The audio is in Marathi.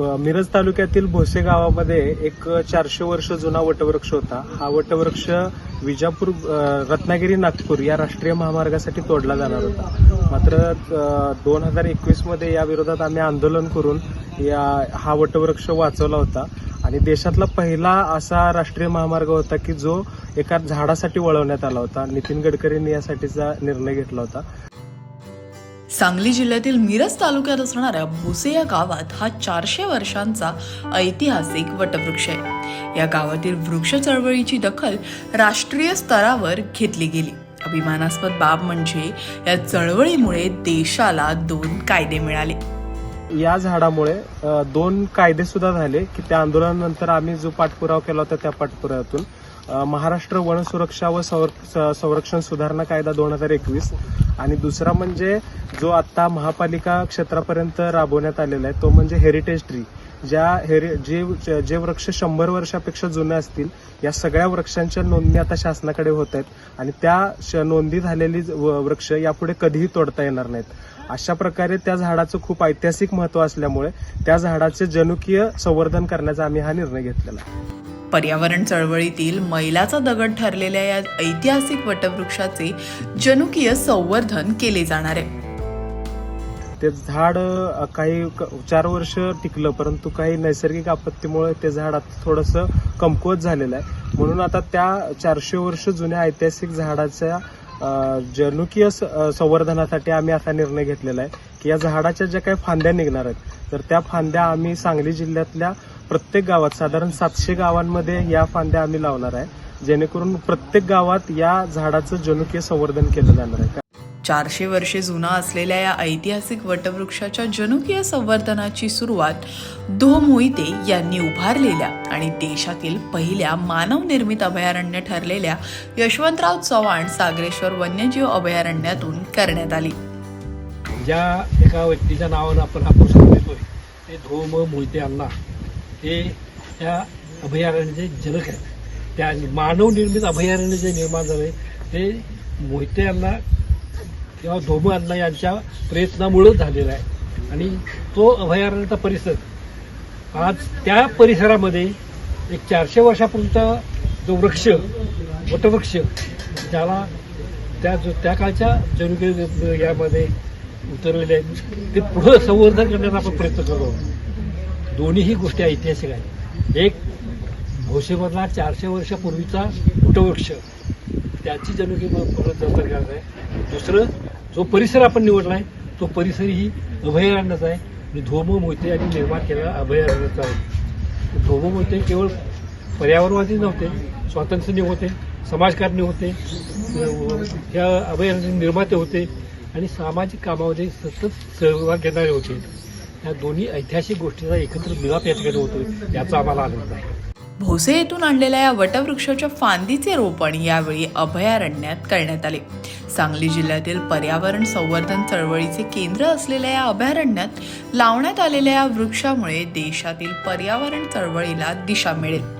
मिरज तालुक्यातील भोसे गावामध्ये एक चारशे वर्ष जुना वटवृक्ष होता. हा वटवृक्ष विजापूर रत्नागिरी नागपूर या राष्ट्रीय महामार्गासाठी तोडला जाणार होता. मात्र दोन हजार एकवीसमध्ये या विरोधात आम्ही आंदोलन करून या हा वटवृक्ष वाचवला होता. आणि देशातला पहिला असा राष्ट्रीय महामार्ग होता की जो एका झाडासाठी वळवण्यात आला होता. नितीन गडकरींनी यासाठीचा निर्णय घेतला होता. सांगली जिल्ह्यातील मिरज तालुक्यात असणाऱ्या भोसे या गावात हा चारशे वर्षांचा ऐतिहासिक वटवृक्ष आहे. या गावातील वृक्ष चळवळीची दखल राष्ट्रीय स्तरावर घेतली गेली. अभिमानास्पद बाब म्हणजे या चळवळीमुळे देशाला दोन कायदे मिळाले. या झाडामुळे दोन कायदे सुद्धा झाले की त्या आंदोलनानंतर आम्ही जो पाठपुरावा केला होता त्या पाठपुराव्यातून महाराष्ट्र वन सुरक्षा व स- संरक्षण सुधारणा कायदा दोन हजार एकवीस आणि दुसरा म्हणजे जो आता महापालिका क्षेत्रापर्यंत राबवण्यात आलेला आहे तो म्हणजे हेरिटेज ट्री ज्या हेरि जे जे वृक्ष शंभर वर्षापेक्षा जुने असतील या सगळ्या वृक्षांच्या नोंदणी आता शासनाकडे होत आहेत. आणि त्या श- नोंदी झालेली व- वृक्ष यापुढे कधीही तोडता येणार नाहीत. अशा प्रकारे त्या झाडाचं खूप ऐतिहासिक महत्त्व असल्यामुळे त्या झाडाचे जनुकीय संवर्धन करण्याचा आम्ही हा निर्णय घेतलेला आहे. पर्यावरण चळवळीतील मैलाचा दगड ठरलेल्या या ऐतिहासिक वटवृक्षाचे जनुकीय संवर्धन केले जाणार आहे. ते झाड काही क- चार वर्ष टिकलं परंतु काही नैसर्गिक आपत्तीमुळे ते झाड आता थोडंसं कमकुवत झालेलं आहे. म्हणून आता त्या चारशे वर्ष जुन्या ऐतिहासिक झाडाच्या जनुकीय स- संवर्धनासाठी आम्ही असा निर्णय घेतलेला आहे की या झाडाच्या ज्या काही फांद्या निघणार आहेत तर त्या फांद्या आम्ही सांगली जिल्ह्यातल्या प्रत्येक गावात साधारण सातशे गावांमध्ये या फांद्या आम्ही लावणार आहे जेणेकरून प्रत्येक गावात या झाडाचं जनुकीय संवर्धन केलं जाणार आहे. चारशे वर्षे जुना असलेल्या या ऐतिहासिक वटवृक्षाच्या जनुकीय संवर्धनाची सुरुवात धो मोहिते यांनी उभारलेल्या आणि देशातील पहिल्या मानवनिर्मित अभयारण्य ठरलेल्या यशवंतराव चव्हाण सागरेश्वर वन्यजीव अभयारण्यातून करण्यात आली. ज्या एका व्यक्तीच्या नावानं आपण हा पुरस्कार देतोय ते धोम मोहिते अण्णा हे त्या अभयारण्याचे जनक आहेत. त्या मानवनिर्मित अभयारण्य जे निर्माण झाले. ते मोहिते यांना किंवा धोम अण्णा यांच्या प्रयत्नामुळंच झालेला आहे. आणि तो अभयारण्याचा परिसर आज त्या परिसरामध्ये एक चारशे वर्षापूर्वीचा जो वृक्ष वटवृक्ष ज्याला त्या जो त्या काळच्या जनुकीय यामध्ये उतरलेले आहेत ते पुढं संवर्धन करण्याचा आपण प्रयत्न करतो दोन्हीही गोष्टी ऐतिहासिक आहेत. एक भोसेमधला चारशे वर्षापूर्वीचा वटवृक्ष त्याची जनुकी पुनर्जतन करायचं आहे. दुसरं जो परिसर आपण निवडला आहे तो परिसरही अभयारण्याचा आहे. आणि धोम मोहिते यांनी निर्माण केलेला अभयारण्याचा आहे. धोम मोहिते केवळ पर्यावरणवादी नव्हते स्वातंत्र्य होते समाजकारणी होते या अभयारण्याचे निर्माते होते आणि सामाजिक कामामध्ये सतत सहभाग घेणारे होते. या दोन्ही ऐतिहासिक गोष्टीचा एकत्र मिलाप या ठिकाणी होतो याचा आम्हाला आनंद आहे. भोसे येथून आणलेल्या या वटवृक्षाच्या फांदीचे रोपण यावेळी अभयारण्यात करण्यात आले. सांगली जिल्ह्यातील पर्यावरण संवर्धन चळवळीचे केंद्र असलेल्या या अभयारण्यात लावण्यात आलेल्या या वृक्षामुळे देशातील पर्यावरण चळवळीला दिशा मिळेल.